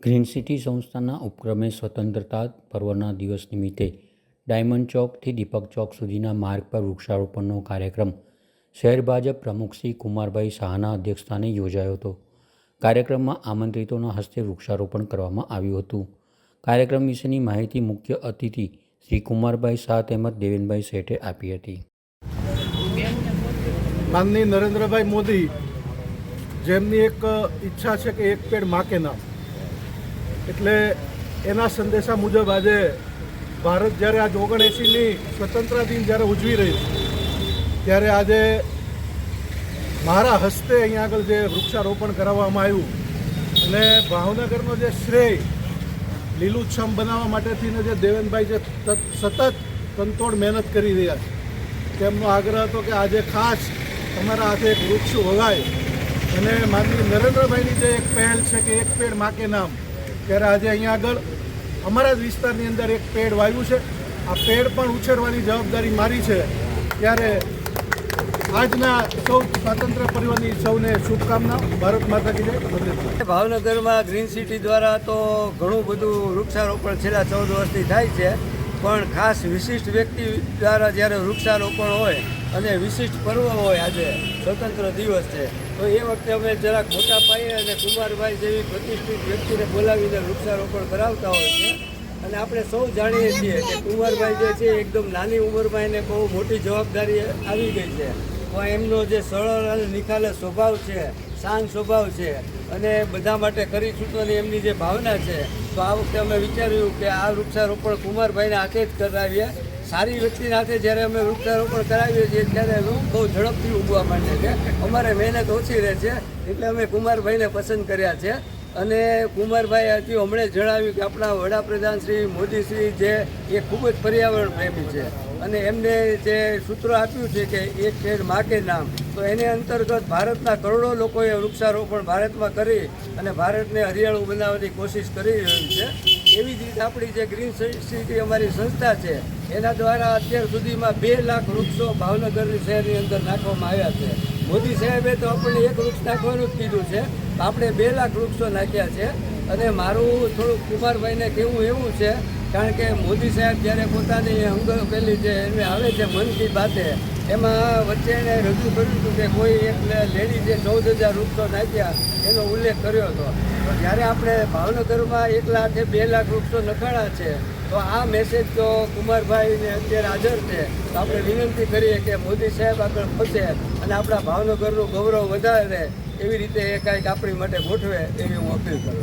Green city સંસ્થાના ઉપક્રમે સ્વતંત્રતા પર્વના દિવસ નિમિત્તે ડાયમંડ ચોકથી દીપક ચોક સુધીના માર્ગ પર વૃક્ષારોપણનો કાર્યક્રમ શહેર ભાજપ પ્રમુખ શ્રી કુમારભાઈ શાહના અધ્યક્ષસ્થાને યોજાયો હતો. કાર્યક્રમમાં આમંત્રિતોના હસ્તે વૃક્ષારોપણ કરવામાં આવ્યું હતું. કાર્યક્રમ વિશેની માહિતી મુખ્ય અતિથિ શ્રી કુમારભાઈ શાહ તેમજ દેવેનભાઈ શેઠે આપી હતી. માનનીય નરેન્દ્રભાઈ મોદી, જેમની એક ઈચ્છા છે કે એક પેડ માકે નામ એટલે એના સંદેશા મુજબ આજે ભારત જ્યારે આજ ઓગણએંસીની સ્વતંત્રતા દિન જ્યારે ઉજવી રહી ત્યારે આજે મારા હસ્તે અહીંયા આગળ જે વૃક્ષારોપણ કરાવવામાં આવ્યું અને ભાવનગરનો જે શ્રેય લીલુંછમ બનાવવા માટેથીને જે દેવેનભાઈ જે સતત તંતોડ મહેનત કરી રહ્યા છે, તેમનો આગ્રહ હતો કે આજે ખાસ તમારા હાથે એક વૃક્ષ વવાય અને માનનીય નરેન્દ્રભાઈની જે એક પહેલ છે કે એક પેડ માકે નામ ત્યારે આજે અહીંયા આગળ અમારા જ વિસ્તારની અંદર એક પેડ વાવ્યું છે. આ પેડ પણ ઉછેરવાની જવાબદારી મારી છે. ત્યારે આજના સૌ સ્વાતંત્ર્ય પર્વની સૌને શુભકામના. ભારત માતા કી જય ભાવનગરમાં ગ્રીન સિટી દ્વારા તો ઘણું બધું વૃક્ષારોપણ છેલ્લા ચૌદ વર્ષથી થાય છે. પણ ખાસ વિશિષ્ટ વ્યક્તિ દ્વારા જ્યારે વૃક્ષારોપણ હોય અને વિશિષ્ટ પર્વ હોય આજે સ્વતંત્ર દિવસ છે. તો એ વખતે અમે જરાક મોટા પાયે અને કુમારભાઈ જેવી પ્રતિષ્ઠિત વ્યક્તિને બોલાવીને વૃક્ષારોપણ કરાવતા હોય છે. અને આપણે સૌ જાણીએ છીએ કે કુંવરભાઈ જે છે એકદમ નાની ઉંમરમાં એને બહુ મોટી જવાબદારી આવી ગઈ છે. પણ એમનો જે સરળ અને નિખાલસ સ્વભાવ છે, શાંત સ્વભાવ છે અને બધા માટે કરી છૂટવાની એમની જે ભાવના છે, તો આ વખતે અમે વિચાર્યું કે આ વૃક્ષારોપણ કુમારભાઈને હાથે જ કરાવીએ. સારી વ્યક્તિ સાથે જ્યારે અમે વૃક્ષારોપણ કરાવીએ છીએ ત્યારે વૃક્ષ બહુ ઝડપથી ઉગવા માંડે છે. અમારે મહેનત ઓછી રહે છે, એટલે અમે કુમારભાઈને પસંદ કર્યા છે. અને કુમારભાઈ હજી હમણાં જણાવ્યું કે આપણા વડાપ્રધાન શ્રી મોદી શ્રી જે એ ખૂબ જ પર્યાવરણ પ્રેમી છે. અને એમને જે સૂત્ર આપ્યું છે કે એક પેડમાં નામ, તો એને અંતર્ગત ભારતના કરોડો લોકોએ વૃક્ષારોપણ ભારતમાં કરી અને ભારતને હરિયાળું બનાવવાની કોશિશ કરી રહ્યું છે. એવી જ રીતે આપણી જે ગ્રીન સિટી અમારી સંસ્થા છે, એના દ્વારા અત્યાર સુધીમાં બે લાખ વૃક્ષો ભાવનગર શહેરની અંદર નાખવામાં આવ્યા છે. મોદી સાહેબે તો આપણને એક વૃક્ષ નાખવાનું જ કીધું છે. આપણે બે લાખ વૃક્ષો નાખ્યા છે. અને મારું થોડુંક કુમારભાઈને કહેવું એવું છે, કારણ કે મોદી સાહેબ જ્યારે પોતાની અંગ પેલી જે એને આવે છે મન કી બાતે, એમાં વચ્ચે એણે રજૂ કર્યું હતું કે કોઈ એક લેડીઝે ચૌદ હજાર વૃક્ષો નાખ્યા, એનો ઉલ્લેખ કર્યો હતો. તો જ્યારે આપણે ભાવનગરમાં એક લાખે બે લાખ વૃક્ષો નખાણા છે, તો આ મેસેજ તો કુમારભાઈને અત્યારે હાજર છે. તો આપણે વિનંતી કરીએ કે મોદી સાહેબ આગળ પહોંચે અને આપણા ભાવનગરનું ગૌરવ વધારે, એવી રીતે એ કાંઈક આપણી માટે ગોઠવે, એવી હું અપીલ કરું